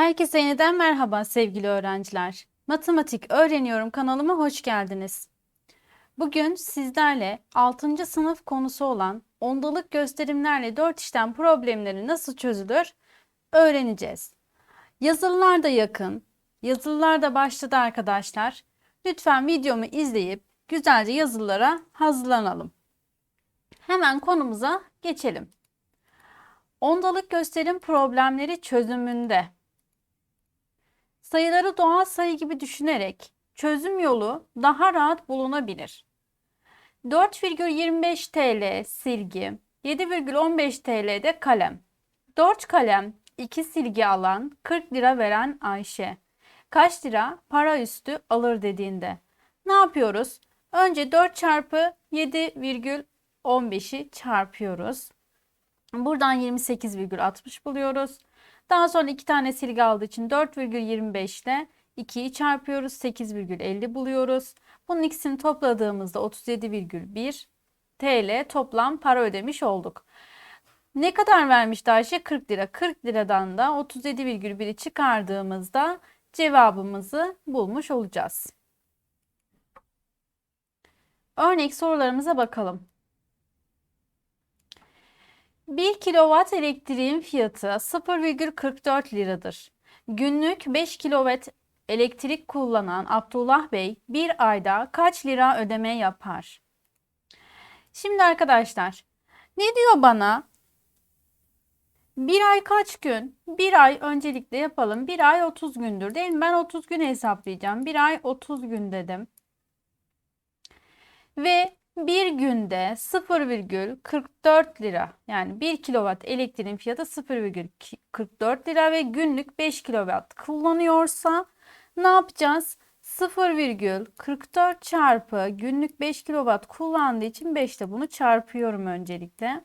Herkese yeniden merhaba sevgili öğrenciler. Matematik Öğreniyorum kanalıma hoş geldiniz. Bugün sizlerle 6. sınıf konusu olan ondalık gösterimlerle 4 işlem problemleri nasıl çözülür öğreneceğiz. Yazılılar da yakın, yazılılar da başladı arkadaşlar. Lütfen videomu izleyip güzelce yazılılara hazırlanalım. Hemen konumuza geçelim. Ondalık gösterim problemleri çözümünde sayıları doğal sayı gibi düşünerek çözüm yolu daha rahat bulunabilir. 4,25 TL silgi, 7,15 TL'de kalem. 4 kalem, 2 silgi alan 40 lira veren Ayşe. Kaç lira para üstü alır dediğinde. Ne yapıyoruz? Önce 4 çarpı 7,15'i çarpıyoruz. Buradan 28,60 buluyoruz. Daha sonra 2 tane silgi aldığı için 4,25 ile 2'yi çarpıyoruz. 8,50 buluyoruz. Bunun ikisini topladığımızda 37,1 TL toplam para ödemiş olduk. Ne kadar vermişti Ayşe? 40 lira. 40 liradan da 37,1'i çıkardığımızda cevabımızı bulmuş olacağız. Örnek sorularımıza bakalım. 1 kilowatt elektriğin fiyatı 0,44 liradır. Günlük 5 kilowatt elektrik kullanan Abdullah Bey bir ayda kaç lira ödeme yapar? Şimdi arkadaşlar ne diyor bana? Bir ay kaç gün? Bir ay öncelikle yapalım. Bir ay 30 gündür değil mi? Ben 30 gün hesaplayacağım. Bir ay 30 gün dedim. Ve bir günde 0,44 lira yani 1 kilowatt elektriğin fiyatı 0,44 lira ve günlük 5 kilowatt kullanıyorsa ne yapacağız? 0,44 çarpı günlük 5 kilowatt kullandığı için 5 de bunu çarpıyorum öncelikle.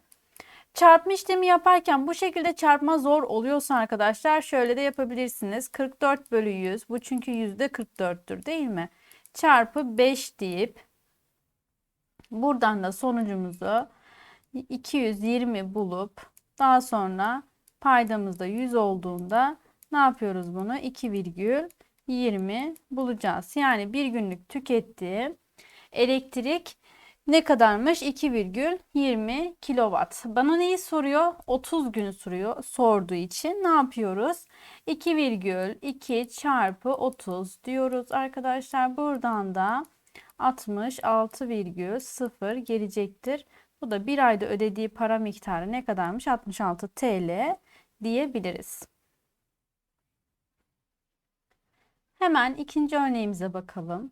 Çarpma işlemi yaparken bu şekilde çarpma zor oluyorsa arkadaşlar şöyle de yapabilirsiniz. 44 bölü 100 bu çünkü yüzde 44'tür değil mi? Çarpı 5 deyip Buradan da sonucumuzu 220 bulup daha sonra paydamızda 100 olduğunda ne yapıyoruz bunu? 2,20 bulacağız. Yani bir günlük tükettiği elektrik ne kadarmış? 2,20 kilowatt. Bana neyi soruyor? 30 gün sürüyor sorduğu için ne yapıyoruz? 2,2 çarpı 30 diyoruz arkadaşlar. Buradan da 66,0 gelecektir. Bu da bir ayda ödediği para miktarı ne kadarmış? 66 TL diyebiliriz. Hemen ikinci örneğimize bakalım.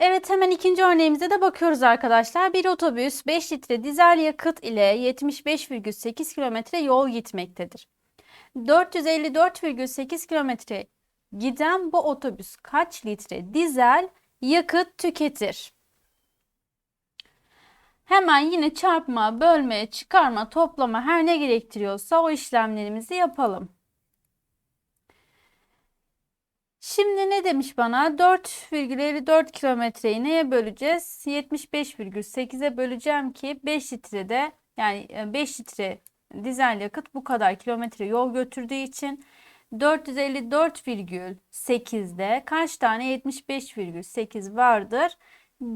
Evet hemen ikinci örneğimize de bakıyoruz arkadaşlar. Bir otobüs 5 litre dizel yakıt ile 75,8 kilometre yol gitmektedir. 454,8 kilometre giden bu otobüs kaç litre dizel yakıt tüketir? Hemen yine çarpma, bölme, çıkarma, toplama her ne gerektiriyorsa o işlemlerimizi yapalım. Şimdi ne demiş bana? 4,54 kilometreyi neye böleceğiz? 75,8'e böleceğim ki 5 litrede yani 5 litre dizel yakıt bu kadar kilometre yol götürdüğü için 454,8'de kaç tane 75,8 vardır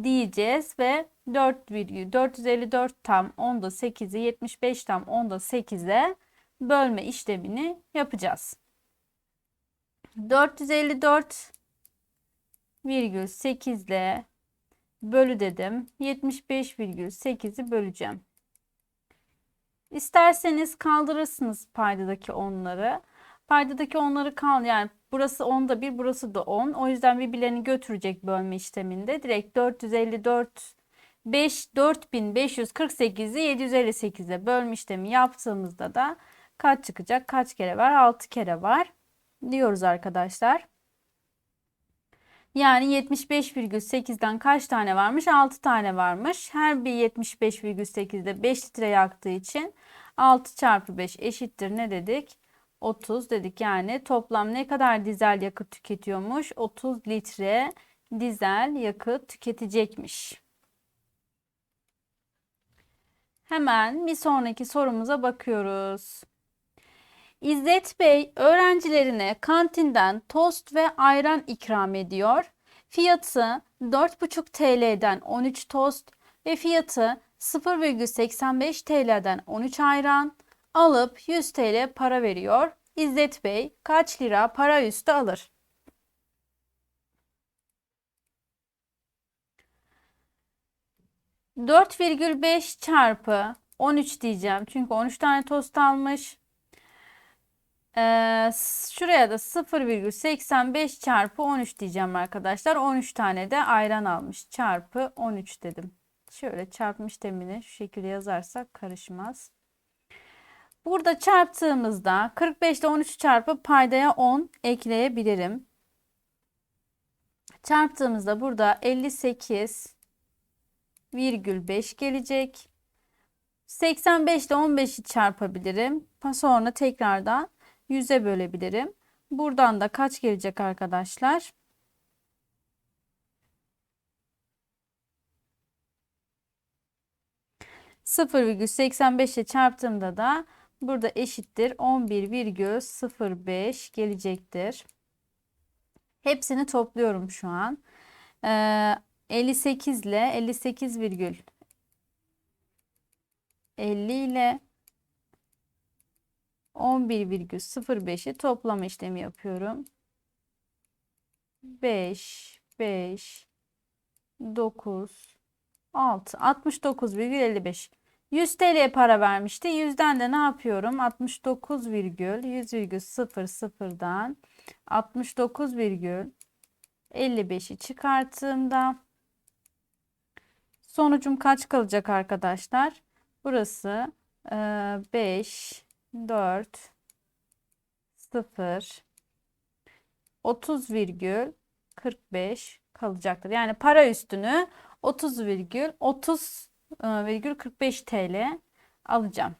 diyeceğiz ve 4, 454 tam 10'da 8'i 75 tam 10'da 8'e bölme işlemini yapacağız. 454,8 ile bölü dedim. 75,8'i böleceğim. İsterseniz kaldırırsınız paydadaki onları. Paydadaki onları kal yani burası 10'da 1 burası da 10. O yüzden birbirlerini götürecek bölme işleminde. Direkt 454 5 4548'i 758'e bölme işlemi yaptığımızda da kaç çıkacak? Kaç kere var? 6 kere var diyoruz arkadaşlar. Yani 75,8'den kaç tane varmış? 6 tane varmış. Her bir 75,8'de 5 litre yaktığı için 6 çarpı 5 eşittir ne dedik? 30 dedik. Yani toplam ne kadar dizel yakıt tüketiyormuş? 30 litre dizel yakıt tüketecekmiş. Hemen bir sonraki sorumuza bakıyoruz. İzzet Bey öğrencilerine kantinden tost ve ayran ikram ediyor. Fiyatı 4,5 TL'den 13 tost ve fiyatı 0,85 TL'den 13 ayran alıp 100 TL para veriyor. İzzet Bey kaç lira para üstü alır? ...4,5 çarpı 13 diyeceğim. Çünkü 13 tane tost almış. Ee, şuraya da 0,85 çarpı 13 diyeceğim arkadaşlar. 13 tane de ayran almış. Çarpı 13 dedim. Şöyle çarpmış temini şu şekilde yazarsak karışmaz. Burada çarptığımızda 45 ile 13 çarpı paydaya 10 ekleyebilirim. Çarptığımızda burada 58 virgül 5 gelecek. 85 ile 15'i çarpabilirim. Sonra tekrardan 100'e bölebilirim. Buradan da kaç gelecek arkadaşlar? %0,85 ile çarptığımda da burada eşittir 11,05 gelecektir. Hepsini topluyorum şu an. Ee, 58 ile 58 virgül 50 ile 11,05'i toplama işlemi yapıyorum. 5, 5, 9, 6, 69,55. 100 TL para vermişti. 100'den de ne yapıyorum? 69 virgül 100 virgül 00'dan 69 virgül 55'i çıkarttığımda sonucum kaç kalacak arkadaşlar? Burası 5 4 0 30 virgül 45 kalacaktır. Yani para üstünü 30 virgül 30 virgül 45 TL alacağım.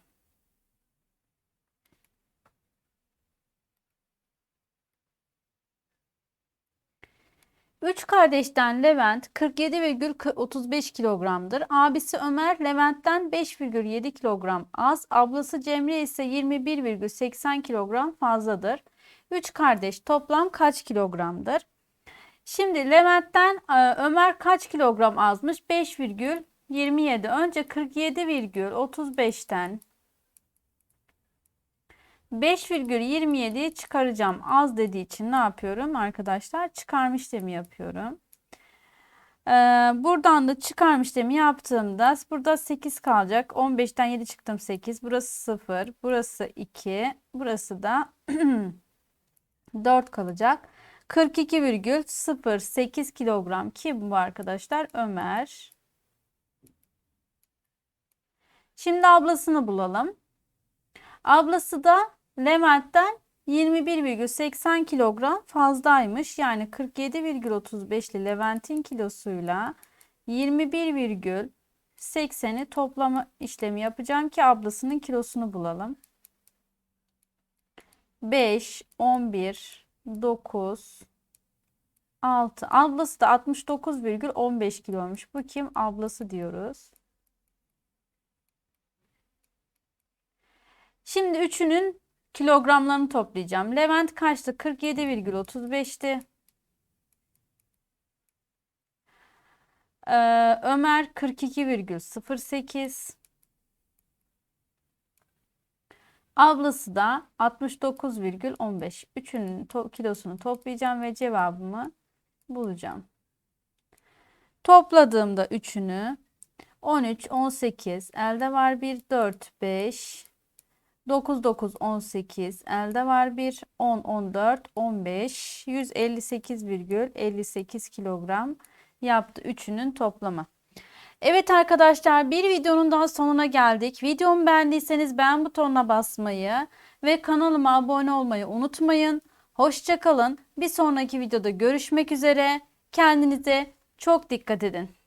Üç kardeşten Levent 47,35 kilogramdır. Abisi Ömer Levent'ten 5,7 kilogram az. Ablası Cemre ise 21,80 kilogram fazladır. Üç kardeş toplam kaç kilogramdır? Şimdi Levent'ten e, Ömer kaç kilogram azmış? 5,27. Önce 47,35'ten 5,27'yi çıkaracağım. Az dediği için ne yapıyorum arkadaşlar? Çıkarma işlemi yapıyorum. Ee, buradan da çıkarma işlemi yaptığımda burada 8 kalacak. 15'ten 7 çıktım 8. Burası 0. Burası 2. Burası da 4 kalacak. 42,08 kilogram kim bu arkadaşlar? Ömer. Şimdi ablasını bulalım. Ablası da Levent'ten 21,80 kilogram fazlaymış. Yani 47,35'li Levent'in kilosuyla 21,80'i toplama işlemi yapacağım ki ablasının kilosunu bulalım. 5, 11, 9, 6. Ablası da 69,15 kiloymuş. Bu kim? Ablası diyoruz. Şimdi üçünün kilogramlarını toplayacağım. Levent kaçtı? 47,35'ti. Ee, Ömer 42,08. Ablası da 69,15. Üçünün to kilosunu toplayacağım ve cevabımı bulacağım. Topladığımda üçünü 13, 18, elde var 1, 4, 5, 9, 9, 18, elde var 1, 10, 14, 15, 158,58 kilogram yaptı üçünün toplamı. Evet arkadaşlar bir videonun daha sonuna geldik. Videomu beğendiyseniz beğen butonuna basmayı ve kanalıma abone olmayı unutmayın. Hoşçakalın. Bir sonraki videoda görüşmek üzere. Kendinize çok dikkat edin.